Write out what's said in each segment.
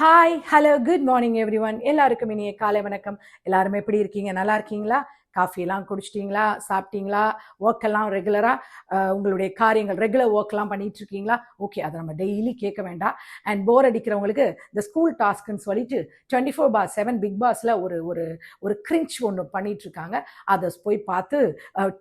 Hi hello good morning everyone எல்லாருக்கும் இனிய காலை வணக்கம். எல்லாருமே எப்படி இருக்கீங்க? நல்லா இருக்கீங்களா? காஃபிலாம் குடிச்சிட்டிங்களா? சாப்பிட்டீங்களா? ஒர்க்கெல்லாம் ரெகுலராக உங்களுடைய காரியங்கள் ரெகுலர் ஒர்க்லாம் பண்ணிட்டு இருக்கீங்களா ஓகே அதை நம்ம டெய்லி கேட்க வேண்டாம். அண்ட் போர் அடிக்கிறவங்களுக்கு இந்த ஸ்கூல் டாஸ்க்குன்னு சொல்லிட்டு twenty four bar seven big பாஸில் ஒரு ஒரு ஒரு கிரிஞ்ச் ஒன்று பண்ணிகிட்ருக்காங்க அதை போய் பார்த்து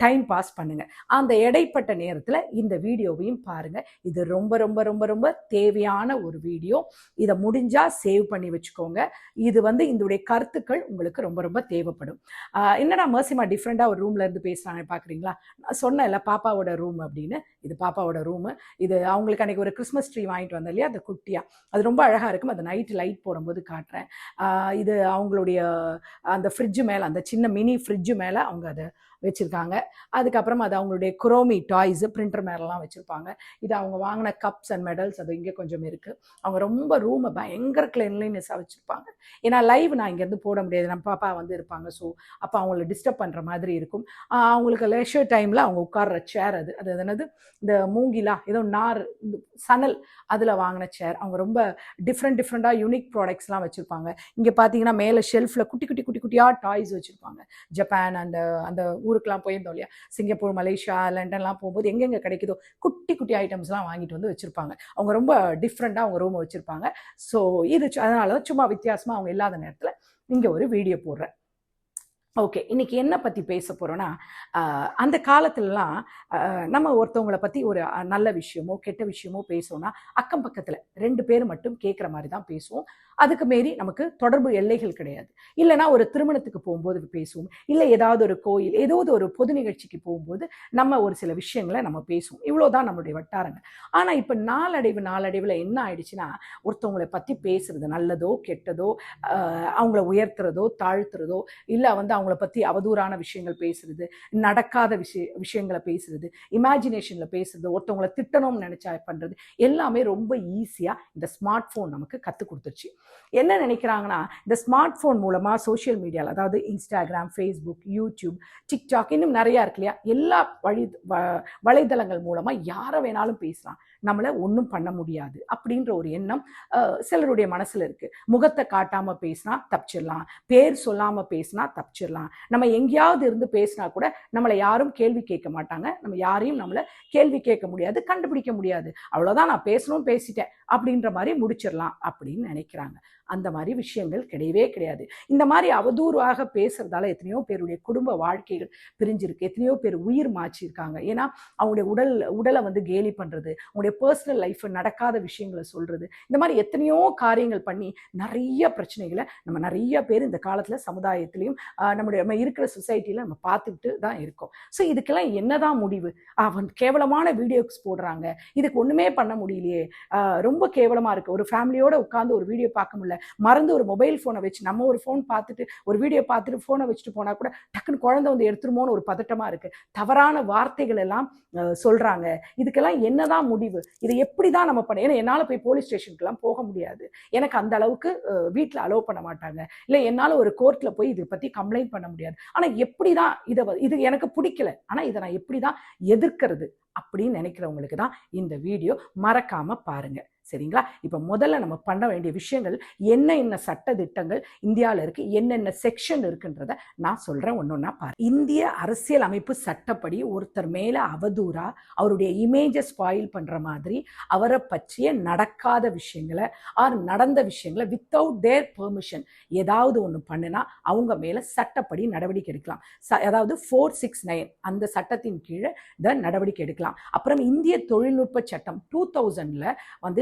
டைம் பாஸ் பண்ணுங்கள் அந்த இடைப்பட்ட நேரத்தில் இந்த வீடியோவையும் பாருங்கள் இது ரொம்ப ரொம்ப ரொம்ப ரொம்ப தேவையான ஒரு வீடியோ. இதை முடிஞ்சால் சேவ் பண்ணி வச்சுக்கோங்க. இது வந்து இதோடைய கருத்துக்கள் உங்களுக்கு ரொம்ப ரொம்ப தேவைப்படும். என்னடா என்னடா மர்சிமா டிஃப்ரெண்ட்டாக ஒரு ரூம்ல இருந்து பார்க்குறீங்களா? நான் சொன்னேன்ல பாப்பாவோட ரூம் அப்படின்னு. இது பாப்பாவோட ரூமு இது அவங்களுக்கு அன்றைக்கி ஒரு கிறிஸ்மஸ் ட்ரீ வாங்கிட்டு வந்தேன் இல்லையா? அது குட்டியாக அது ரொம்ப அழகாக இருக்கும். அது நைட் லைட் போடும்போது காட்டுறேன். இது அவங்களுடைய அந்த ஃப்ரிட்ஜு மேலே அந்த சின்ன மினி ஃப்ரிட்ஜு மேலே அவங்க அதை வச்சுருக்காங்க. அதுக்கப்புறம் அது அவங்களுடைய குரோமி டாய்ஸ் பிரிண்டர் மேலெலாம் வச்சுருப்பாங்க. இது அவங்க வாங்கின கப்ஸ் அண்ட் மெடல்ஸ் அது இங்கே கொஞ்சம் இருக்குது அவங்க ரொம்ப ரூமை பயங்கர கிளீன்லினஸாக வச்சுருப்பாங்க. ஏன்னா லைவ் நான் இங்கேருந்து போட முடியாது. நம்ம பாப்பா வந்து இருப்பாங்க. ஸோ அப்போ அவங்கள டிஸ்டர்ப் பண்ணுற மாதிரி இருக்கும். அவங்களுக்கு லெஷர் டைமில் அவங்க உட்கார்ற சேர் அது. அது என்னது? இந்த மூங்கிலா? ஏதோ நார் இந்த சணல் அதில் வாங்கின சேர் அவங்க ரொம்ப டிஃப்ரெண்ட் டிஃப்ரெண்ட்டாக யூனிக் ப்ராடக்ட்ஸ்லாம் வச்சுருப்பாங்க. இங்கே பார்த்தீங்கன்னா மேலே ஷெல்ஃபில் குட்டி குட்டி குட்டி குட்டியாக டாய்ஸ் வச்சுருப்பாங்க. ஜப்பான் அந்த அந்த ஊருக்கெலாம் போயிருந்தோம் இல்லையா? சிங்கப்பூர் மலேசியா லண்டன்லாம் போகும்போது எங்கெங்கே கிடைக்குதோ குட்டி குட்டி ஐட்டம்ஸ்லாம் வாங்கிட்டு வந்து வச்சுருப்பாங்க. அவங்க ரொம்ப டிஃப்ரெண்ட்டாக அவங்க ரூமை வச்சுருப்பாங்க. ஸோ இது அதனால தான் சும்மா வித்தியாசமாக அவங்க இல்லாத நேரத்தில் இங்கே ஒரு வீடியோ போடுறேன். ஓகே இன்னைக்கு என்ன பற்றி பேச போகிறோன்னா அந்த காலத்துலலாம் நம்ம ஒருத்தவங்களை பற்றி ஒரு நல்ல விஷயமோ கெட்ட விஷயமோ பேசணும்னா அக்கம் பக்கத்தில் ரெண்டு பேர் மட்டும் கேட்குற மாதிரி தான் பேசுவோம். அதுக்கு மாரி நமக்கு தொடர்பு எல்லைகள் கிடையாது. இல்லைனா ஒரு திருமணத்துக்கு போகும்போது பேசுவோம். இல்லை ஏதாவது ஒரு கோயில் ஏதாவது ஒரு பொது நிகழ்ச்சிக்கு போகும்போது நம்ம ஒரு சில விஷயங்களை நம்ம பேசுவோம். இவ்வளோதான் நம்மளுடைய வட்டாரங்கள். ஆனால் இப்போ நாளடைவு நாளடைவில் என்ன ஆயிடுச்சுன்னா ஒருத்தவங்களை பற்றி பேசுறது நல்லதோ கெட்டதோ அவங்கள உயர்த்துறதோ தாழ்த்துறதோ இல்லை வந்து அவங்க அவங்கள பற்றி அவதூறான விஷயங்கள் பேசுறது நடக்காத விஷய விஷயங்களை பேசுறது இமேஜினேஷனில் பேசுறது ஒருத்தவங்களை திட்டணும்னு நினச்சா பண்ணுறது எல்லாமே ரொம்ப ஈஸியாக இந்த ஸ்மார்ட் ஃபோன் நமக்கு கற்றுக் கொடுத்துருச்சு. என்ன நினைக்கிறாங்கன்னா இந்த ஸ்மார்ட் ஃபோன் மூலமாக சோஷியல் மீடியாவில் அதாவது இன்ஸ்டாகிராம் ஃபேஸ்புக் யூடியூப் டிக்டாக் இன்னும் நிறையா இருக்கு இல்லையா? எல்லா வழி வ- வலைதளங்கள் மூலமாக யாரை வேணாலும் பேசலாம். நம்மளை ஒன்றும் பண்ண முடியாது அப்படின்ற ஒரு எண்ணம் சிலருடைய மனசில் இருக்குது முகத்தை காட்டாமல் பேசினா தப்பிச்சிடலாம். பேர் சொல்லாமல் பேசினா தப்பிச்சிடலாம். நம்ம எங்கேயாவது இருந்து பேசினா கூட நம்மளை யாரும் கேள்வி கேட்க மாட்டாங்க. நம்ம யாரையும் நம்மளை கேள்வி கேட்க முடியாது கண்டுபிடிக்க முடியாது. அவ்வளோதான் நான் பேசணும் பேசிட்டேன் அப்படின்ற மாதிரி முடிச்சிடலாம் அப்படின்னு நினைக்கிறாங்க. அந்த மாதிரி விஷயங்கள் கிடையவே கிடையாது. இந்த மாதிரி அவதூறாக பேசுறதால எத்தனையோ பேருடைய குடும்ப வாழ்க்கைகள் பிரிஞ்சிருக்கு. எத்தனையோ பேர் உயிர் மாச்சிருக்காங்க ஏன்னா அவங்களுடைய உடல் உடலை வந்து கேலி பண்ணுறது அவங்களுடைய பர்சனல் லைஃப் நடக்காத விஷயங்களை சொல்கிறது இந்த மாதிரி எத்தனையோ காரியங்கள் பண்ணி நிறைய பிரச்சனைகளை நம்ம நிறைய பேர் இந்த காலத்தில் சமுதாயத்திலையும் ஆஹ், நம்முடைய நம்ம இருக்கிற சொசைட்டியில் நம்ம பார்த்துக்கிட்டு தான் இருக்கோம். ஸோ இதுக்கெல்லாம் என்னதான் முடிவு? அவன் கேவலமான வீடியோஸ் போடுறாங்க. இதுக்கு ஒன்றுமே பண்ண முடியலையே. ரொம்ப கேவலமாக இருக்குது ஒரு ஃபேமிலியோட உட்காந்து ஒரு வீடியோ பார்க்க முடியல. மறந்து ஒரு மொபைல் ஃபோனை வச்சு நம்ம ஒரு ஃபோன் பார்த்துட்டு ஒரு வீடியோ பார்த்துட்டு ஃபோனை வச்சுட்டு போனால் கூட டக்குன்னு குழந்தை வந்து எடுத்துருமோன்னு ஒரு பதட்டமாக இருக்குது தவறான வார்த்தைகள் எல்லாம் சொல்கிறாங்க சொல்றாங்க. இதுக்கெல்லாம் என்னதான் முடிவு? இதை எப்படி தான் நம்ம பண்ண? ஏன்னா என்னால் போய் போலீஸ் ஸ்டேஷனுக்குலாம் போக முடியாது. எனக்கு அந்த அளவுக்கு வீட்டில் அலோவ் பண்ண மாட்டாங்க. இல்லை என்னால் ஒரு கோர்ட்டில் போய் இதை பற்றி கம்ப்ளைண்ட் பண்ண முடியாது. ஆனால் எப்படி தான் இதை இது எனக்கு பிடிக்கல. ஆனால் இதை நான் எப்படி தான் எதிர்க்கிறது அப்படின்னு நினைக்கிறவங்களுக்கு தான் இந்த வீடியோ மறக்காம பாருங்க. சரிங்களா? இப்போ முதல்ல நம்ம பண்ண வேண்டிய விஷயங்கள் என்ன என்ன சட்ட திட்டங்கள் இந்தியாவில் இருக்கு என்னென்ன செக்ஷன் இருக்குன்றத நான் சொல்றேன் ஒன்றா பாரு. இந்திய அரசியல் அமைப்பு சட்டப்படி ஒருத்தர் மேலே அவதூறா அவருடைய இமேஜை ஸ்பாயில் பண்ணுற மாதிரி அவரை பற்றிய நடக்காத விஷயங்களை ஆர் நடந்த விஷயங்களை வித்தவுட் தேர் பெர்மிஷன் ஏதாவது ஒன்று பண்ணுனா அவங்க மேலே சட்டப்படி நடவடிக்கை எடுக்கலாம். ச அதாவது ஃபோர் சிக்ஸ் நைன் அந்த சட்டத்தின் கீழே த நடவடிக்கை எடுக்கலாம். அப்புறம் இந்திய தொழில்நுட்ப சட்டம் டூ தௌசண்டில் வந்து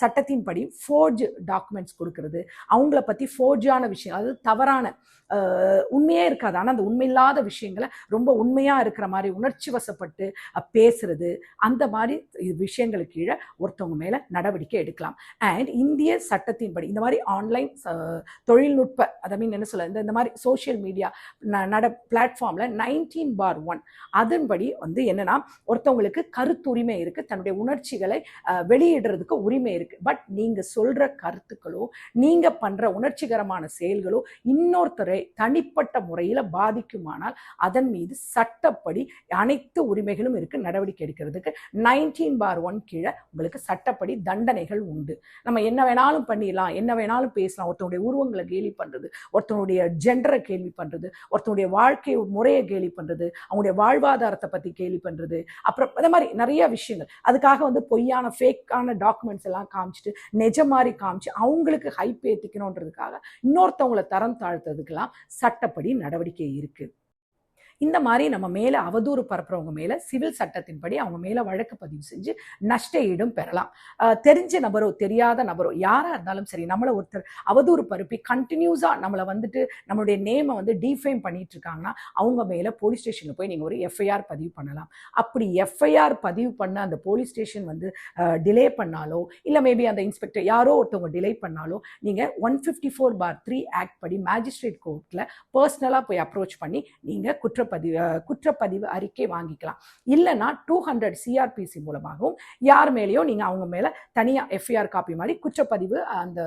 சட்டத்தின் படி ஃபோர்ஜ் டாக்குமெண்ட்ஸ் கொடுக்கறது. அவங்கள பற்றி ஃபோர்ஜான விஷயம் அதாவது தவறான உண்மையே இருக்காது. ஆனால் அந்த உண்மையில்லாத விஷயங்களை ரொம்ப உண்மையாக இருக்கிற மாதிரி உணர்ச்சி வசப்பட்டு பேசுறது அந்த மாதிரி விஷயங்களுக்கு கீழே ஒருத்தவங்க மேலே நடவடிக்கை எடுக்கலாம். அண்ட் இந்திய சட்டத்தின்படி இந்த மாதிரி ஆன்லைன் தொழில்நுட்ப அதை மீன் என்ன சொல்ல இந்த இந்த மாதிரி சோஷியல் மீடியா நட பிளாட்ஃபார்மில் நைன்டீன் பார் ஒன் அதன்படி வந்து என்னன்னா ஒருத்தவங்களுக்கு கருத்துரிமை இருக்குது தன்னுடைய உணர்ச்சிகளை வெளியிடுற வெளியிடுறதுக்கு உரிமை இருக்கு. பட் நீங்க சொல்ற கருத்துக்களோ நீங்க பண்ற உணர்ச்சிகரமான செயல்களோ இன்னொருத்தரை தனிப்பட்ட முறையில பாதிக்குமானால் அதன் மீது சட்டப்படி அனைத்து உரிமைகளும் இருக்கு நடவடிக்கை எடுக்கிறதுக்கு. நைன்டீன் பார் ஒன் கீழே உங்களுக்கு சட்டப்படி தண்டனைகள் உண்டு. நம்ம என்ன வேணாலும் பண்ணிடலாம் என்ன வேணாலும் பேசலாம். ஒருத்தனுடைய உருவங்களை கேலி பண்றது ஒருத்தனுடைய ஜெண்டரை கேள்வி பண்றது ஒருத்தனுடைய வாழ்க்கை முறையை கேலி பண்றது அவங்களுடைய வாழ்வாதாரத்தை பத்தி கேலி பண்றது. அப்புறம் இந்த மாதிரி நிறைய விஷயங்கள். அதுக்காக வந்து பொய்யான ஃபேக்கான டாக்குமெண்ட்ஸ் எல்லாம் காமிச்சிட்டு நிஜ மாதிரி காமிச்சு அவங்களுக்கு ஹைப் ஏற்றிக்கணுன்றதுக்காக இன்னொருத்தவங்களை தரம் தாழ்த்ததுக்கெல்லாம் சட்டப்படி நடவடிக்கை இருக்குது இந்த மாதிரி நம்ம மேலே அவதூறு பரப்புறவங்க மேலே சிவில் சட்டத்தின்படி அவங்க மேலே வழக்கு பதிவு செஞ்சு நஷ்ட ஈடும் பெறலாம். தெரிஞ்ச நபரோ தெரியாத நபரோ யாராக இருந்தாலும் சரி நம்மளை ஒருத்தர் அவதூறு பரப்பி கண்டினியூஸாக நம்மளை வந்துட்டு நம்மளுடைய நேமை வந்து டீஃபைம் பண்ணிட்டு இருக்காங்கன்னா அவங்க மேலே போலீஸ் ஸ்டேஷனில் போய் நீங்கள் ஒரு எஃப்ஐஆர் பதிவு பண்ணலாம். அப்படி எஃப்ஐஆர் பதிவு பண்ண அந்த போலீஸ் ஸ்டேஷன் வந்து டிலே பண்ணாலோ இல்லை மேபி அந்த இன்ஸ்பெக்டர் யாரோ ஒருத்தவங்க டிலே பண்ணாலோ நீங்கள் one fifty four bar three act படி மேஜிஸ்ட்ரேட் கோர்ட்டில் பர்சனலாக போய் அப்ரோச் பண்ணி நீங்கள் குற்ற பதிவு குற்றப்பதிவு அறிக்கை வாங்கிக்கலாம். இல்லைன்னா டூ ஹண்ட்ரட் சிஆர்பிசி மூலமாகவும் யார் மேலேயோ நீங்கள் அவங்க மேலே தனியாக எஃப்ஐஆர் காப்பி மாதிரி குற்றப்பதிவு அந்த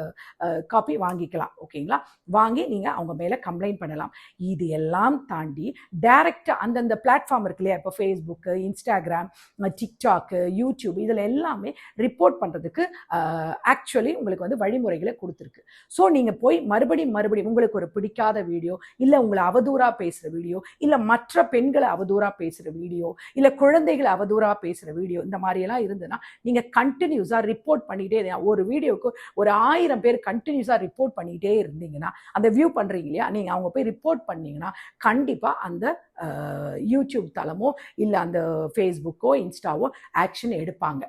காப்பி வாங்கிக்கலாம். ஓகேங்களா? வாங்கி நீங்கள் அவங்க மேலே கம்ப்ளைண்ட் பண்ணலாம். இது எல்லாம் தாண்டி டைரக்டாக அந்தந்த பிளாட்ஃபார்ம் இருக்கு இல்லையா? இப்போ ஃபேஸ்புக்கு இன்ஸ்டாகிராம் டிக்டாக்கு யூடியூப் இதில் எல்லாமே ரிப்போர்ட் பண்ணுறதுக்கு ஆக்சுவலி உங்களுக்கு வந்து வழிமுறைகளை கொடுத்துருக்கு. ஸோ நீங்கள் போய் மறுபடியும் மறுபடியும் உங்களுக்கு ஒரு பிடிக்காத வீடியோ இல்லை உங்களை அவதூறாக பேசுகிற வீடியோ இல்லை மற்ற பெண்களை அவதூறாக பேசுகிற வீடியோ இல்லை குழந்தைகளை அவதூறாக பேசுகிற வீடியோ இந்த மாதிரியெல்லாம் இருந்ததுன்னா நீங்கள் கண்டினியூஸாக ரிப்போர்ட் பண்ணிகிட்டே ஒரு வீடியோவுக்கு ஒரு ஆயிரம் பேர் கண்டினியூஸாக ரிப்போர்ட் பண்ணிகிட்டே இருந்தீங்கன்னா அந்த வியூ பண்ணுறீங்க இல்லையா? நீங்கள் அவங்க போய் ரிப்போர்ட் பண்ணீங்கன்னா கண்டிப்பாக அந்த யூடியூப் தளமோ இல்லை அந்த ஃபேஸ்புக்கோ இன்ஸ்டாவோ ஆக்ஷன் எடுப்பாங்க.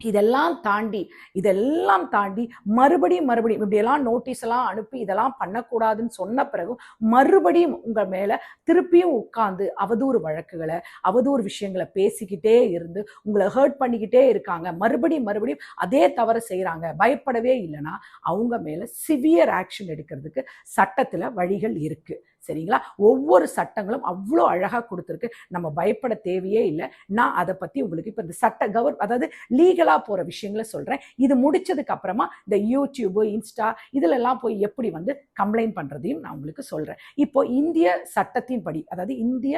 இதெல்லாம் தாண்டி இதெல்லாம் தாண்டி மறுபடியும் மறுபடியும் இப்படியெல்லாம் நோட்டீஸ் எல்லாம் அனுப்பி இதெல்லாம் பண்ணக்கூடாதுன்னு சொன்ன பிறகும் மறுபடியும் உங்கள் மேலே திருப்பியும் உட்காந்து அவதூறு வழக்குகளை அவதூறு விஷயங்களை பேசிக்கிட்டே இருந்து உங்களை ஹர்ட் பண்ணிக்கிட்டே இருக்காங்க. மறுபடியும் மறுபடியும் அதே தவறை செய்கிறாங்க பயப்படவே இல்லைன்னா அவங்க மேலே சிவியர் ஆக்ஷன் எடுக்கிறதுக்கு சட்டத்தில் வழிகள் இருக்குது சரிங்களா? ஒவ்வொரு சட்டங்களும் அவ்வளோ அழகாக கொடுத்துருக்கு. நம்ம பயப்பட தேவையே இல்லை. நான் அதை பற்றி உங்களுக்கு இப்போ இந்த சட்ட கவர் அதாவது லீகலாக போகிற விஷயங்களை சொல்கிறேன் இது முடிச்சதுக்கு அப்புறமா இந்த யூடியூபு இன்ஸ்டா இதிலெல்லாம் போய் எப்படி வந்து கம்ப்ளைண்ட் பண்ணுறதையும் நான் உங்களுக்கு சொல்கிறேன் இப்போ இந்திய சட்டத்தின்படி அதாவது இந்திய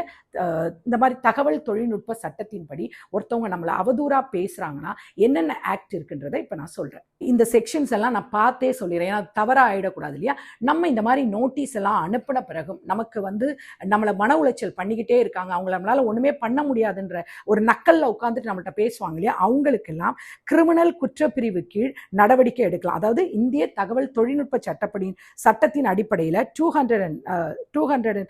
இந்த மாதிரி தகவல் தொழில்நுட்ப சட்டத்தின்படி ஒருத்தவங்க நம்மளை அவதூறாக பேசுகிறாங்கன்னா என்னென்ன ஆக்ட் இருக்குன்றதை இப்போ நான் சொல்கிறேன் இந்த செக்ஷன்ஸ் எல்லாம் நான் பார்த்தே சொல்லிடுறேன். ஏன்னா தவறாக ஆகிடக்கூடாது இல்லையா? நம்ம இந்த மாதிரி நோட்டீஸ் எல்லாம் அனுப்பின பிறகு பிறகும் நமக்கு வந்து நம்மளை மன உளைச்சல் பண்ணிக்கிட்டே இருக்காங்க. அவங்கள நம்மளால ஒன்றுமே பண்ண முடியாதுன்ற ஒரு நக்கல்ல உட்காந்துட்டு நம்மள்ட்ட பேசுவாங்க இல்லையா? அவங்களுக்கெல்லாம் கிரிமினல் குற்றப்பிரிவு கீழ் நடவடிக்கை எடுக்கலாம். அதாவது இந்திய தகவல் தொழில்நுட்ப சட்டப்படி சட்டத்தின் அடிப்படையில் two hundred and two hundred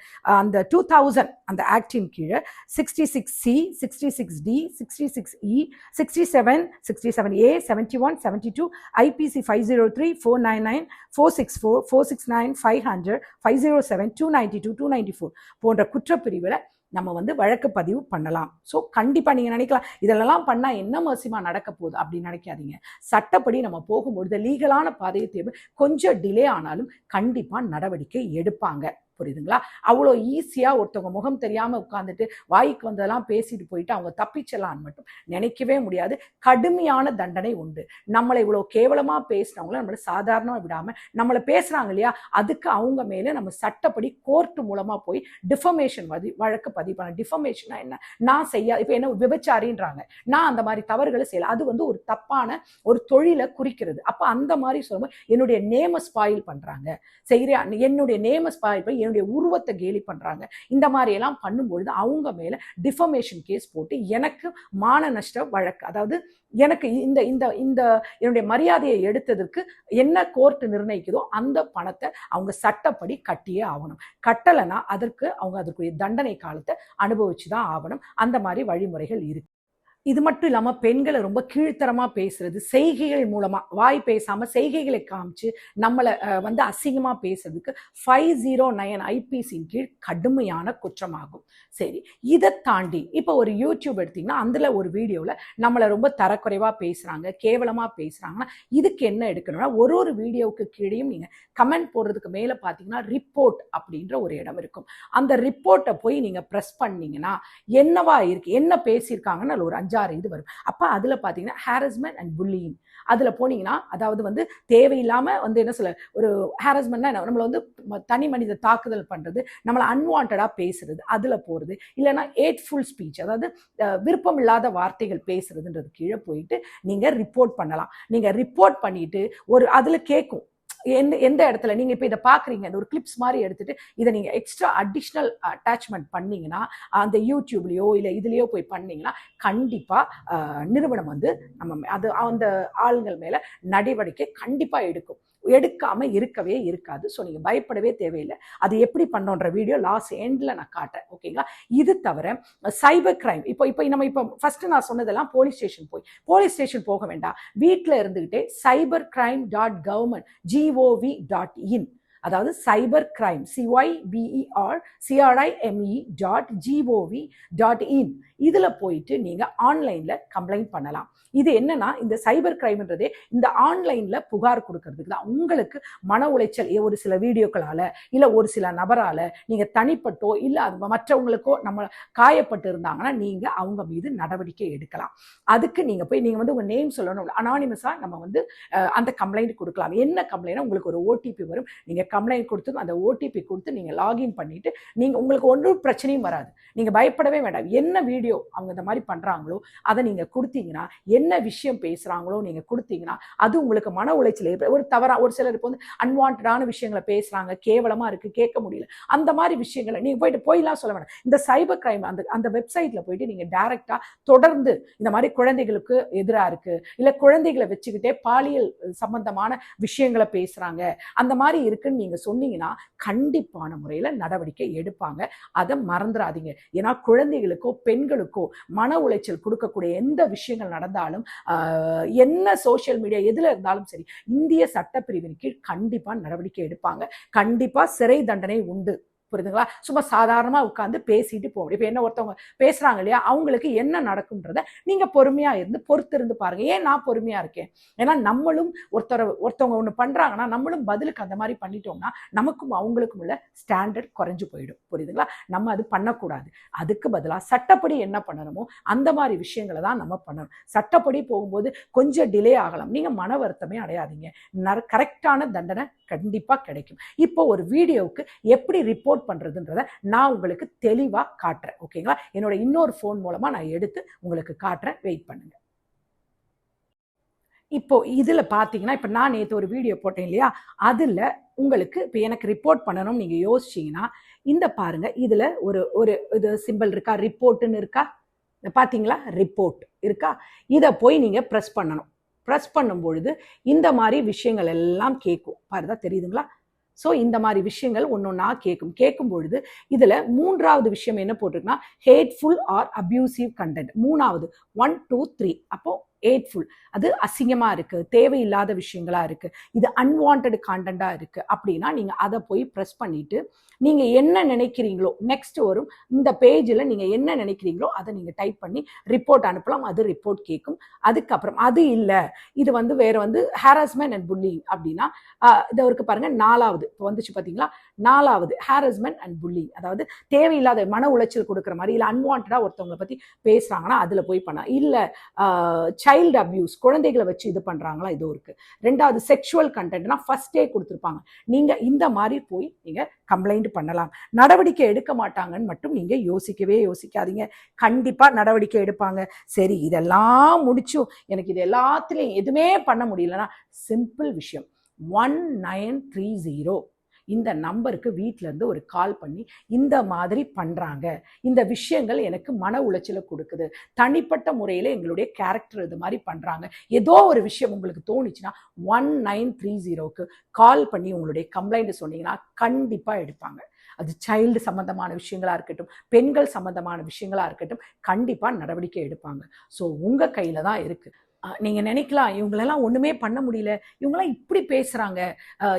அந்த டூ தௌசண்ட் அந்த ஆக்டின் கீழே sixty six C sixty six D sixty six E sixty seven sixty seven A seventy one seventy two IPC five zero three four nine nine four six four four six nine five hundred five zero seven two ninety two two ninety four போன்ற குற்றப்பிரிவில் நம்ம வந்து வழக்கு பதிவு பண்ணலாம். So கண்டிப்பாக நீங்கள் நினைக்கலாம் இதெல்லாம் பண்ணால் என்ன மோசமாக நடக்க போகுது அப்படின்னு நினைக்காதீங்க. சட்டப்படி நம்ம போகும்பொழுது லீகலான பாதையை தேவை கொஞ்சம் டிலே ஆனாலும் கண்டிப்பாக நடவடிக்கை எடுப்பாங்க. புரியுதுங்களா? அவ்வளோ ஈஸியாக ஒருத்தவங்க முகம் தெரியாமல் உட்காந்துட்டு வாய்க்கு வந்ததெல்லாம் பேசிட்டு போயிட்டு அவங்க தப்பிச்சலான்னு மட்டும் நினைக்கவே முடியாது. கடுமையான தண்டனை உண்டு. நம்மளை இவ்வளோ கேவலமாக பேசினவங்கள நம்மளை சாதாரணமாக விடாமல் நம்மளை பேசுகிறாங்க இல்லையா? அதுக்கு அவங்க மேலே நம்ம சட்டப்படி கோர்ட் மூலமாக போய் டிஃபமேஷன் வதி வழக்கு பதிவு பண்ண டிஃபமேஷனா என்ன? நான் செய்ய இப்போ என்ன விபச்சாரின்றாங்க. நான் அந்த மாதிரி தவறுகளை செய்யல. அது வந்து ஒரு தப்பான ஒரு தொழிலை குறிக்கிறது. அப்போ அந்த மாதிரி சொல்லும்போது என்னுடைய நேம ஸ்பாயில் பண்ணுறாங்க செய்கிற என்னுடைய நேம ஸ்பாயில் பண்ணி என்னுடைய உருவத்தை கேலி பண்ணுறாங்க இந்த மாதிரி எல்லாம் பண்ணும்பொழுது அவங்க மேலே டிஃபமேஷன் கேஸ் போட்டு எனக்கு மான நஷ்ட வழக்கு அதாவது எனக்கு இந்த இந்த இந்த என்னுடைய மரியாதையை எடுத்ததற்கு என்ன கோர்ட் நிர்ணயிக்குதோ அந்த பணத்தை அவங்க சட்டப்படி கட்டியே ஆகணும். கட்டலைன்னா அதற்கு அவங்க அதற்குரிய தண்டனை காலத்தை அனுபவிச்சு தான் ஆகணும். அந்த மாதிரி வழிமுறைகள் இருக்கு. இது மட்டும் இல்லாமல் பெண்களை ரொம்ப கீழ்த்தரமாக பேசுறது செய்கைகள் மூலமாக வாய் பேசாமல் செய்கைகளை காமிச்சு நம்மளை வந்து அசிங்கமாக பேசுறதுக்கு ஃபைவ் ஜீரோ நைன் ஐபிசியின் கீழ் கடுமையான குற்றமாகும். சரி இதை தாண்டி இப்போ ஒரு யூடியூப் எடுத்தீங்கன்னா அதில் ஒரு வீடியோவில் நம்மளை ரொம்ப தரக்குறைவாக பேசுகிறாங்க கேவலமாக பேசுகிறாங்கன்னா இதுக்கு என்ன எடுக்கணும்னா ஒரு ஒரு வீடியோவுக்கு கீழேயும் நீங்கள் கமெண்ட் போடுறதுக்கு மேலே பார்த்தீங்கன்னா ரிப்போர்ட் அப்படின்ற ஒரு இடம் இருக்கும். அந்த ரிப்போர்ட்டை போய் நீங்கள் ப்ரெஸ் பண்ணிங்கன்னா என்னவா இருக்குது என்ன பேசியிருக்காங்கன்னு ஒரு ஒரு அஞ்சாறு இது வரும். அப்போ அதில் பார்த்தீங்கன்னா ஹாரஸ்மெண்ட் அண்ட் புல்லிங் அதில் போனீங்கன்னா அதாவது வந்து தேவையில்லாமல் வந்து என்ன சொல்ல ஒரு ஹாரஸ்மெண்ட்னா என்ன நம்மளை வந்து தனி மனித தாக்குதல் பண்ணுறது நம்மளை அன்வான்டாக பேசுறது அதில் போகிறது இல்லைன்னா ஏட்ஃபுல் ஸ்பீச் அதாவது விருப்பம் இல்லாத வார்த்தைகள் பேசுறதுன்றது கீழே போயிட்டு நீங்கள் ரிப்போர்ட் பண்ணலாம். நீங்கள் ரிப்போர்ட் பண்ணிட்டு ஒரு அதில் கேட்கும் எந்த எந்த இடத்துல? நீங்கள் இப்போ இதை பார்க்குறீங்க இந்த ஒரு கிளிப்ஸ் மாதிரி எடுத்துட்டு இதை நீங்கள் எக்ஸ்ட்ரா அடிஷ்னல் அட்டாச்மெண்ட் பண்ணீங்கன்னா அந்த யூடியூப்லேயோ இல்லை இதுலேயோ போய் பண்ணீங்கன்னா கண்டிப்பாக நிறுவனம் வந்து நம்ம அது அந்த ஆளுங்கள் மேலே நடவடிக்கை கண்டிப்பாக எடுக்கும். எடுக்காமல் இருக்கவே இருக்காது. ஸோ நீங்கள் பயப்படவே தேவையில்லை. அது எப்படி பண்ணோன்ற வீடியோ லாஸ்ட் எண்டில் நான் காட்டுறேன். ஓகேங்களா இது தவிர சைபர் கிரைம் இப்போ இப்போ நம்ம இப்போ ஃபஸ்ட்டு நான் சொன்னதெல்லாம் போலீஸ் ஸ்டேஷன் போய். போலீஸ் ஸ்டேஷன் போக வேண்டாம். வீட்டில் இருந்துக்கிட்டே cyber crime dot government G O V dot in அதாவது cyber crime C Y B E R C R I M E dot G O V dot in இதில் போயிட்டு நீங்கள் ஆன்லைனில் கம்ப்ளைண்ட் பண்ணலாம். இது என்னன்னா இந்த சைபர் கிரைம்ன்றதே இந்த ஆன்லைனில் புகார் கொடுக்கறதுக்கு தான். உங்களுக்கு மன உளைச்சல் ஒரு சில வீடியோக்களால் இல்லை ஒரு சில நபரால் நீங்கள் தனிப்பட்டோ இல்லை அது மற்றவங்களுக்கோ நம்ம காயப்பட்டு இருந்தாங்கன்னா நீங்கள் அவங்க மீது நடவடிக்கை எடுக்கலாம். அதுக்கு நீங்கள் போய் நீங்கள் வந்து உங்கள் நேம் சொல்லணும். அனானிமஸாக நம்ம வந்து அந்த கம்ப்ளைண்ட் கொடுக்கலாம். என்ன கம்ப்ளைண்ட் உங்களுக்கு ஒரு ஓடிபி வரும். நீங்கள் கம்ப்ளைண்ட் கொடுத்து அந்த ஓடிபி கொடுத்து நீங்கள் லாகின் பண்ணிட்டு நீங்கள் உங்களுக்கு ஒன்றும் பிரச்சனையும் வராது. நீங்கள் பயப்படவே வேண்டாம். என்ன வீடியோ அவங்க இந்த மாதிரி பண்ணுறாங்களோ அதை நீங்கள் கொடுத்தீங்கன்னா என்ன என்ன விஷயம் பேசுகிறாங்களோ நீங்கள் கொடுத்தீங்கன்னா அது உங்களுக்கு மன உளைச்சல் ஒரு தவறா ஒரு சிலர் இப்போ வந்து அன்வான்டான விஷயங்களை பேசுகிறாங்க கேவலமாக இருக்குது கேட்க முடியல. அந்த மாதிரி விஷயங்களை நீங்கள் போயிட்டு போயிலாம் சொல்ல வேண்டாம் இந்த சைபர் கிரைம் அந்த அந்த வெப்சைட்டில் போயிட்டு நீங்கள் டைரெக்டாக தொடர்ந்து இந்த மாதிரி குழந்தைகளுக்கு எதிராக இருக்குது இல்லை குழந்தைகளை வச்சுக்கிட்டே பாலியல் சம்பந்தமான விஷயங்களை பேசுகிறாங்க அந்த மாதிரி இருக்குன்னு நீங்கள் சொன்னீங்கன்னா கண்டிப்பான முறையில் நடவடிக்கை எடுப்பாங்க. அதை மறந்துடாதீங்க. ஏன்னா குழந்தைகளுக்கோ பெண்களுக்கோ மன உளைச்சல் கொடுக்கக்கூடிய எந்த விஷயங்கள் நடந்தாலும் ஆஹ், என்ன சோஷியல் மீடியா எதில் இருந்தாலும் சரி இந்திய சட்டப்பிரிவின் கீழ் கண்டிப்பாக நடவடிக்கை எடுப்பாங்க. கண்டிப்பாக சிறை தண்டனை உண்டு. புரியுதுங்களா? சும்மா சாதாரணமாக உட்காந்து பேசிட்டு முடியும் இப்போ என்ன ஒருத்தவங்க பேசுகிறாங்க இல்லையா? அவங்களுக்கு என்ன நடக்கும்ன்றத நீங்கள் பொறுமையாக இருந்து பொறுத்து இருந்து பாருங்கள் ஏன் நான் பொறுமையாக இருக்கேன்? ஏன்னா நம்மளும் ஒருத்தர ஒருத்தவங்க ஒன்று பண்ணுறாங்கன்னா நம்மளும் பதிலுக்கு அந்த மாதிரி பண்ணிட்டோம்னா நமக்கும் அவங்களுக்கும் உள்ள ஸ்டாண்டர்ட் குறைஞ்சு போயிடும். புரியுதுங்களா? நம்ம அது பண்ணக்கூடாது. அதுக்கு பதிலாக சட்டப்படி என்ன பண்ணணுமோ அந்த மாதிரி விஷயங்களை தான் நம்ம பண்ணணும். சட்டப்படி போகும்போது கொஞ்சம் டிலே ஆகலாம். நீங்கள் மன வருத்தமே அடையாதீங்க. கரெக்டான தண்டனை கண்டிப்பாக கிடைக்கும். இப்போ ஒரு வீடியோவுக்கு எப்படி ரிப்போர்ட் பண்ணுறதுன்றத நான் உங்களுக்கு தெளிவாக காட்டுறேன் ஓகேங்களா என்னோட இன்னொரு ஃபோன் மூலமாக நான் எடுத்து உங்களுக்கு காட்டுறேன். வெயிட் பண்ணுங்க. இப்போ இதில் பார்த்தீங்கன்னா இப்போ நான் நேற்று ஒரு வீடியோ போட்டேன் இல்லையா? அதில் உங்களுக்கு இப்போ எனக்கு ரிப்போர்ட் பண்ணணும் நீங்கள் யோசிச்சீங்கன்னா இந்த பாருங்க இதில் ஒரு ஒரு இது சிம்பிள் இருக்கா? ரிப்போர்ட்டுன்னு இருக்கா? பார்த்தீங்களா ரிப்போர்ட் இருக்கா? இதை போய் நீங்கள் ப்ரெஸ் பண்ணணும். ப்ரெஸ் பண்ணும் பொழுது இந்த மாதிரி விஷயங்கள் எல்லாம் கேட்கும். பாருதா தெரியுதுங்களா? ஸோ இந்த மாதிரி விஷயங்கள் ஒன்று ஒன்றா கேட்கும் கேட்கும் பொழுது இதில் மூன்றாவது விஷயம் என்ன போட்டிருக்குன்னா ஹேட்ஃபுல் ஆர் அப்யூசிவ் கண்டென்ட் மூணாவது ஒன் டூ த்ரீ அப்போது ஹேட்ஃபுல் அது அசிங்கமாக இருக்குது தேவையில்லாத விஷயங்களாக இருக்குது இது அன்வான்ட் கான்டென்ட்டாக இருக்குது அப்படின்னா நீங்கள் அதை போய் ப்ரெஸ் பண்ணிவிட்டு நீங்கள் என்ன நினைக்கிறீங்களோ நெக்ஸ்ட் வரும். இந்த பேஜில் நீங்கள் என்ன நினைக்கிறீங்களோ அதை நீங்கள் டைப் பண்ணி ரிப்போர்ட் அனுப்பலாம். அது ரிப்போர்ட் கேட்கும். அதுக்கப்புறம் அது இல்லை. இது வந்து வேறு வந்து ஹாரஸ்மெண்ட் அண்ட் புல்லிங் அப்படின்னா இதை இருக்கு பாருங்க. நாலாவது இப்போ வந்துச்சு பார்த்தீங்களா நாலாவது ஹாரஸ்மெண்ட் அண்ட் புல்லிங் அதாவது தேவையில்லாத மன உளைச்சல் கொடுக்குற மாதிரி இல்லை அன்வான்டாக ஒருத்தவங்களை பற்றி பேசுகிறாங்கன்னா அதில் போய் பண்ணலாம். இல்லை சைல்டு அப்யூஸ் குழந்தைகளை வச்சு இது பண்ணுறாங்களா இது இருக்குது ரெண்டாவது செக்ஷுவல் கண்டென்ட்னா ஃபஸ்ட்டே கொடுத்துருப்பாங்க. நீங்கள் இந்த மாதிரி போய் நீங்கள் கம்ப்ளைண்ட் பண்ணலாம். நடவடிக்கை எடுக்க மாட்டாங்கன்னு மட்டும் நீங்கள் யோசிக்கவே யோசிக்காதீங்க. கண்டிப்பாக நடவடிக்கை எடுப்பாங்க. சரி இதெல்லாம் முடிச்சும் எனக்கு இது எல்லாத்துலேயும் எதுவுமே பண்ண முடியலன்னா சிம்பிள் விஷயம். ஒன் நைன் த்ரீ ஜீரோ இந்த நம்பருக்கு வீட்டிலேருந்து ஒரு கால் பண்ணி இந்த மாதிரி பண்ணுறாங்க இந்த விஷயங்கள் எனக்கு மன உளைச்சலை கொடுக்குது. தனிப்பட்ட முறையில் எங்களுடைய கேரக்டர் இது மாதிரி பண்ணுறாங்க ஏதோ ஒரு விஷயம் உங்களுக்கு தோணுச்சுன்னா ஒன் நைன் த்ரீ ஜீரோவுக்கு கால் பண்ணி உங்களுடைய கம்ப்ளைண்ட் சொன்னீங்கன்னா கண்டிப்பாக எடுப்பாங்க. அது சைல்டு சம்பந்தமான விஷயங்களாக இருக்கட்டும் பெண்கள் சம்பந்தமான விஷயங்களாக இருக்கட்டும் கண்டிப்பாக நடவடிக்கை எடுப்பாங்க. ஸோ உங்கள் கையில் தான் இருக்குது நீங்கள் நினைக்கலாம் இவங்களெல்லாம் ஒன்றுமே பண்ண முடியல இவங்கெல்லாம் இப்படி பேசுகிறாங்க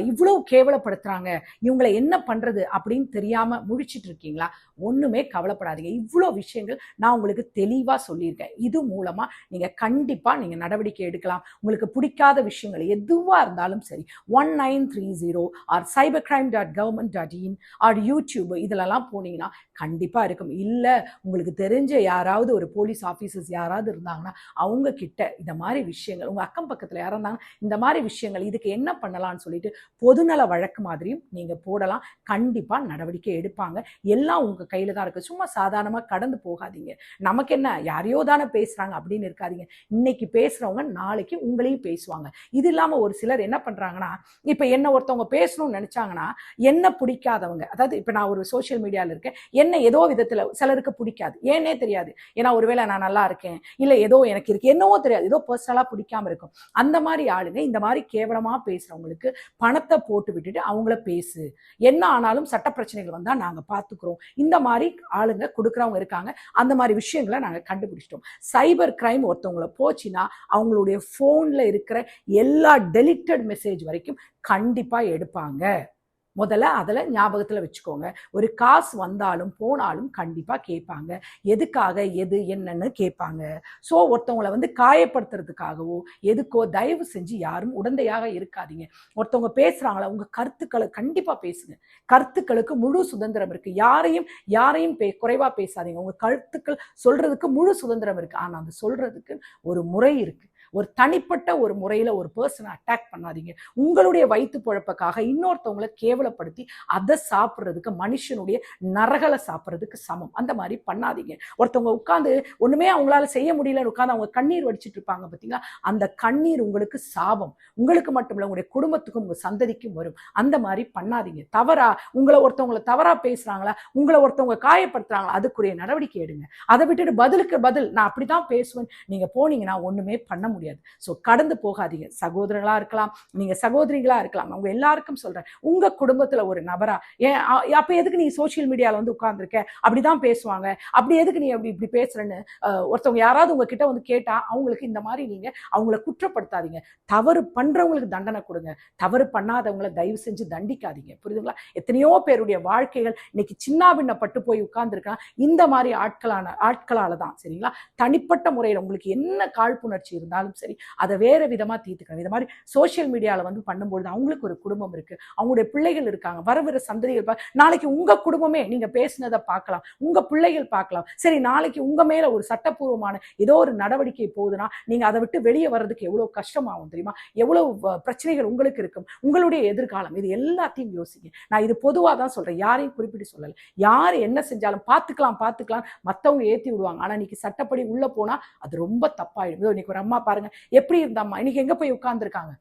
இவ்வளோ கேவலப்படுத்துகிறாங்க இவங்களை என்ன பண்ணுறது அப்படின்னு தெரியாமல் முழிச்சிட்டு இருக்கீங்களா? ஒன்றுமே கவலைப்படாதீங்க. இவ்வளோ விஷயங்கள் நான் உங்களுக்கு தெளிவாக சொல்லியிருக்கேன். இது மூலமாக நீங்கள் கண்டிப்பாக நீங்கள் நடவடிக்கை எடுக்கலாம். உங்களுக்கு பிடிக்காத விஷயங்கள் எதுவாக இருந்தாலும் சரி one nine three zero or cyber crime dot government dot in or YouTube இதுலலாம் போனீங்கன்னா கண்டிப்பாக இருக்கும். இல்லை உங்களுக்கு தெரிஞ்ச யாராவது ஒரு போலீஸ் ஆஃபீஸர்ஸ் யாராவது இருந்தாங்கன்னா அவங்க கிட்ட இந்த மாதிரி விஷயங்கள் உங்கள் அக்கம் பக்கத்தில் யாரா இருந்தாங்க இந்த மாதிரி விஷயங்கள் இதுக்கு என்ன பண்ணலாம்னு சொல்லிட்டு பொதுநல வழக்கு மாதிரியும் நீங்கள் போடலாம். கண்டிப்பாக நடவடிக்கை எடுப்பாங்க. எல்லாம் உங்கள் கையில் தான் இருக்குது சும்மா சாதாரணமாக கடந்து போகாதீங்க. நமக்கு என்ன யாரையோ தானே பேசுகிறாங்க அப்படின்னு இருக்காதீங்க. இன்னைக்கு பேசுகிறவங்க நாளைக்கு உங்களையும் பேசுவாங்க. இது இல்லாமல் ஒரு சிலர் என்ன பண்ணுறாங்கன்னா இப்போ என்ன ஒருத்தவங்க பேசணும்னு நினச்சாங்கன்னா என்ன பிடிக்காதவங்க அதாவது இப்போ நான் ஒரு சோஷியல் மீடியாவில் இருக்கேன். என்ன ஏதோ விதத்தில் சிலருக்கு பிடிக்காது. ஏன்னே தெரியாது. ஏன்னா ஒருவேளை நான் நல்லா இருக்கேன். இல்லை ஏதோ எனக்கு இருக்கு. என்னவோ தெரியாது. ஏதோ பர்சனலாக பிடிக்காம இருக்கும். அந்த மாதிரி ஆளுங்க இந்த மாதிரி கேவலமாக பேசுகிறவங்களுக்கு பணத்தை போட்டு விட்டுட்டு அவங்கள பேசு. என்ன ஆனாலும் சட்ட பிரச்சனைகள் வந்தால் நாங்கள் பார்த்துக்குறோம் இந்த மாதிரி ஆளுங்க கொடுக்குறவங்க இருக்காங்க. அந்த மாதிரி விஷயங்களை நாங்கள் கண்டுபிடிச்சிட்டோம். சைபர் கிரைம் ஒருத்தவங்கள போச்சுன்னா அவங்களுடைய ஃபோனில் இருக்கிற எல்லா டெலிட்டட் மெசேஜ் வரைக்கும் கண்டிப்பாக எடுப்பாங்க. முதல்ல அதில் ஞாபகத்தில் வச்சுக்கோங்க. ஒரு காசு வந்தாலும் போனாலும் கண்டிப்பாக கேட்பாங்க. எதுக்காக எது என்னன்னு கேட்பாங்க. ஸோ ஒருத்தவங்களை வந்து காயப்படுத்துறதுக்காகவோ எதுக்கோ தயவு செஞ்சு யாரும் உடந்தையாக இருக்காதீங்க. ஒருத்தவங்க பேசுகிறாங்களா உங்கள் கருத்துக்களை கண்டிப்பாக பேசுங்க. கருத்துக்களுக்கு முழு சுதந்திரம் இருக்குது யாரையும் யாரையும் பே குறைவாக பேசாதீங்க. உங்கள் கருத்துக்கள் சொல்கிறதுக்கு முழு சுதந்திரம் இருக்குது ஆனால் அது சொல்கிறதுக்கு ஒரு முறை இருக்குது ஒரு தனிப்பட்ட ஒரு முறையில் ஒரு பர்சனை அட்டாக் பண்ணாதீங்க. உங்களுடைய வயிற்று பொழப்புக்காக இன்னொருத்தவங்களை கேவலப்படுத்தி அதை சாப்பிட்றதுக்கு மனுஷனுடைய நரகளை சாப்பிட்றதுக்கு சமம். அந்த மாதிரி பண்ணாதீங்க. ஒருத்தவங்க உட்காந்து ஒன்றுமே அவங்களால செய்ய முடியலன்னு உட்காந்து அவங்க கண்ணீர் வடிச்சிட்டு இருப்பாங்க பார்த்தீங்களா அந்த கண்ணீர் உங்களுக்கு சாபம். உங்களுக்கு மட்டும் இல்லை உங்களுடைய குடும்பத்துக்கும் உங்கள் சந்ததிக்கும் வரும். அந்த மாதிரி பண்ணாதீங்க. தவறா உங்களை ஒருத்தவங்களை தவறா பேசுகிறாங்களா உங்களை ஒருத்தவங்க காயப்படுத்துறாங்களா அதுக்குரிய நடவடிக்கை எடுங்க. அதை விட்டுட்டு பதிலுக்கு பதில். நான் அப்படி தான் பேசுவேன். நீங்கள் போனீங்கன்னா ஒன்றுமே பண்ண முடியாது. ஸோ கடந்து போகாதீங்க. சகோதரர்களாக இருக்கலாம். நீங்க சகோதரிகளாக இருக்கலாம். அவங்க எல்லாருக்கும் சொல்றேன். உங்க குடும்பத்துல ஒரு நபரா ஏன் அப்போ எதுக்கு நீ சோஷியல் மீடியால வந்து உட்கார்ந்துருக்க? அப்படிதான் பேசுவாங்க. அப்படி எதுக்கு நீ அப்படி இப்படி பேசுறேன்னு ஒருத்தவங்க யாராவது உங்ககிட்ட வந்து கேட்டா அவங்களுக்கு இந்த மாதிரி நீங்க அவங்கள குற்றப்படுத்தாதீங்க. தவறு பண்றவங்களுக்கு தண்டனை கொடுங்க. தவறு பண்ணாதவங்கள தயவு செஞ்சு தண்டிக்காதீங்க. புரியுதுங்களா? எத்தனையோ பேருடைய வாழ்க்கைகள் இன்னைக்கு சின்னாபின்னப்பட்டு போய் உட்கார்ந்துருக்கான் இந்த மாதிரி ஆட்களான ஆட்களால தான் சரிங்களா? தனிப்பட்ட முறையில் உங்களுக்கு என்ன காழ்ப்புணர்ச்சி இருந்தாலும் சரி அதை வேற விதமா தீர்த்துக்கணும். இந்த மாதிரி சோஷியல் மீடியாவில் வந்து பண்ணும்பொழுது அவங்களுக்கு ஒரு குடும்பம் இருக்கு. அவங்களுடைய பிள்ளைகள் இருக்காங்க. வர வர சந்ததிகள் நாளைக்கு உங்க குடும்பமே நீங்க பேசுனதை பார்க்கலாம். உங்க பிள்ளைகள் பார்க்கலாம். சரி நாளைக்கு உங்க மேல ஒரு சட்டப்பூர்வமான ஏதோ ஒரு நடவடிக்கை போகுதுன்னா நீங்க அதை விட்டு வெளியே வர்றதுக்கு எவ்வளவு கஷ்டமாகும் தெரியுமா? எவ்வளவு பிரச்சனைகள் உங்களுக்கு இருக்கும். உங்களுடைய எதிர்காலம். இது எல்லாத்தையும் யோசிங்க. நான் இது பொதுவாக தான் சொல்றேன். யாரையும் குறிப்பிட்டு சொல்லலை. யார் என்ன செஞ்சாலும் பார்த்துக்கலாம் பார்த்துக்கலாம். மற்றவங்க ஏற்றி விடுவாங்க. ஆனால் இன்னைக்கு சட்டப்படி உள்ள போனா அது ரொம்ப தப்பாயிடும். இன்னைக்கு ஒரு அம்மா பாருங்க. எப்படி இருந்தாம்மா? இன்னைக்கு எங்க போய் உட்கார்ந்துருக்காங்க?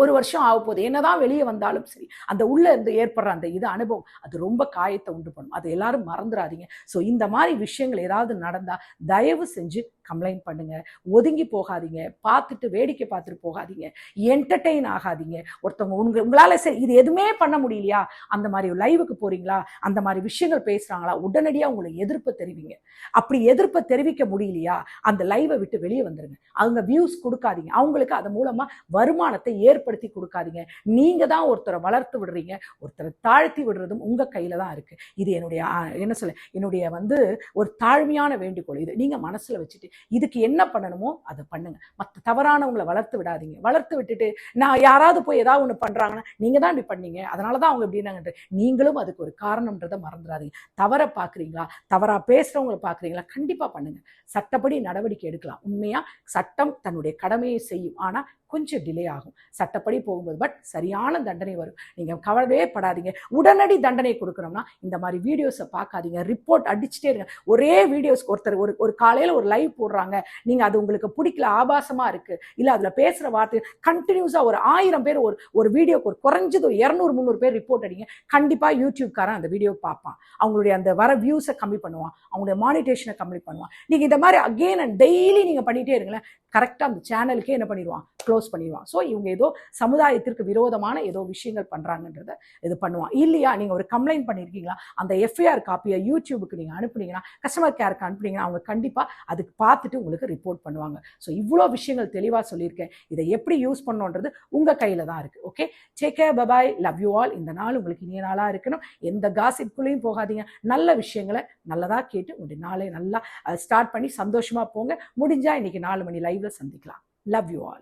ஒரு வருஷம் ஆக போகுது என்னதான் வெளியே வந்தாலும் சரி அந்த உள்ளே இருந்து ஏற்படுற அந்த இது அனுபவம் அது ரொம்ப காயத்தை உண்டு பண்ணும். அது எல்லாரும் மறந்துடாதீங்க ஸோ இந்த மாதிரி விஷயங்கள் ஏதாவது நடந்தால் தயவு செஞ்சு கம்ப்ளைண்ட் பண்ணுங்க. ஒதுங்கி போகாதீங்க. பார்த்துட்டு வேடிக்கை பார்த்துட்டு போகாதீங்க. என்டர்டெயின் ஆகாதீங்க. ஒருத்தவங்க உங்க உங்களால் சரி இது எதுவுமே பண்ண முடியலையா? அந்த மாதிரி லைவுக்கு போறீங்களா? அந்த மாதிரி விஷயங்கள் பேசுறாங்களா? உடனடியாக உங்களுக்கு எதிர்ப்பு தெரிவிங்க. அப்படி எதிர்ப்பை தெரிவிக்க முடியலையா? அந்த லைவை விட்டு வெளியே வந்துருங்க. அவங்க வியூஸ் கொடுக்காதீங்க. அவங்களுக்கு அது மூலமா வருமானத்தை ஏற்படுத்தி கொடுக்காதீங்க. நீங்கள் தான் ஒருத்தரை வளர்த்து விடுறீங்க. ஒருத்தரை தாழ்த்தி விடுறதும் உங்கள் கையில் தான் இருக்குது இது என்னுடைய என்ன சொல்ல என்னுடைய வந்து ஒரு தாழ்மையான வேண்டுகோள். இது நீங்கள் மனசில் வச்சுட்டு இதுக்கு என்ன பண்ணணுமோ அதை பண்ணுங்க. மற்ற தவறானவங்களை வளர்த்து விடாதீங்க. வளர்த்து விட்டுட்டு நான் யாராவது போய் ஏதாவது ஒன்று பண்ணுறாங்கன்னா நீங்க தான் இப்படி பண்ணீங்க. அதனால தான் அவங்க இப்படின்னாங்க நீங்களும் அதுக்கு ஒரு காரணம்ன்றதை மறந்துடாதீங்க. தவற பார்க்குறீங்களா? தவறாக பேசுகிறவங்களை பார்க்குறீங்களா? கண்டிப்பாக பண்ணுங்க. சட்டப்படி நடவடிக்கை எடுக்கலாம். உண்மையாக சட்டம் தன்னுடைய கடமையை செய்யும். ஆனால் கொஞ்சம் டிலே ஆகும். சட்டப்படி போகும்போது. பட் சரியான தண்டனை வரும். நீங்கள் கவலையே படாதீங்க. உடனடி தண்டனை கொடுக்குறோம்னா இந்த மாதிரி வீடியோஸை பார்க்காதீங்க. ரிப்போர்ட் அடிச்சுட்டே இருங்க. ஒரே வீடியோஸ்க்கு ஒருத்தர் ஒரு ஒரு காலையில் ஒரு லைவ் போடுறாங்க. நீங்கள் அது உங்களுக்கு பிடிக்கல ஆபாசமாக இருக்குது இல்லை அதில் பேசுகிற வார்த்தை கண்டினியூஸாக ஒரு ஆயிரம் பேர் ஒரு ஒரு வீடியோக்கு ஒரு குறைஞ்சது ஒரு இரநூறு முந்நூறு பேர் ரிப்போர்ட் அடிங்க. கண்டிப்பாக யூடியூப்காரன் அந்த வீடியோ பார்ப்பான். அவங்களுடைய அந்த வர வியூஸை கம்மி பண்ணுவான். அவங்களுடைய மானிட்டேஷனை கம்மி பண்ணுவான். நீங்கள் இந்த மாதிரி அகெயின் அண்ட் டெய்லி நீங்கள் பண்ணிகிட்டே இருங்களேன். கரெக்டாக அந்த சேனலுக்கே என்ன பண்ணிடுவான்? க்ளோஸ் பண்ணிடுவான் ஸோ இவங்க ஏதோ சமுதாயத்திற்கு விரோதமான ஏதோ விஷயங்கள் பண்ணுறாங்கன்றத இது பண்ணுவான் இல்லையா? நீங்கள் ஒரு கம்ப்ளைண்ட் பண்ணியிருக்கீங்களா அந்த எஃப்ஐஆர் காப்பியை யூடியூபுக்கு நீங்கள் அனுப்புனீங்கன்னா கஸ்டமர் கேருக்கு அனுப்புனீங்கன்னா அவங்க கண்டிப்பாக அதுக்கு பார்த்துட்டு உங்களுக்கு ரிப்போர்ட் பண்ணுவாங்க. ஸோ இவ்வளோ விஷயங்கள் தெளிவாக சொல்லியிருக்கேன். இதை எப்படி யூஸ் பண்ணோன்றது உங்கள் கையில் தான் இருக்குது okay take care bye bye love you all இந்த நாள் உங்களுக்கு இனிய நாளாக இருக்கணும். எந்த காசிப்புக்குள்ளேயும் போகாதீங்க. நல்ல விஷயங்களை நல்லதாக கேட்டு உங்களுடைய நாளை நல்லா ஸ்டார்ட் பண்ணி சந்தோஷமாக போங்க. முடிஞ்சால் இன்னைக்கு நாலு மணி லைவ்ல சந்திக்கலாம். Love you all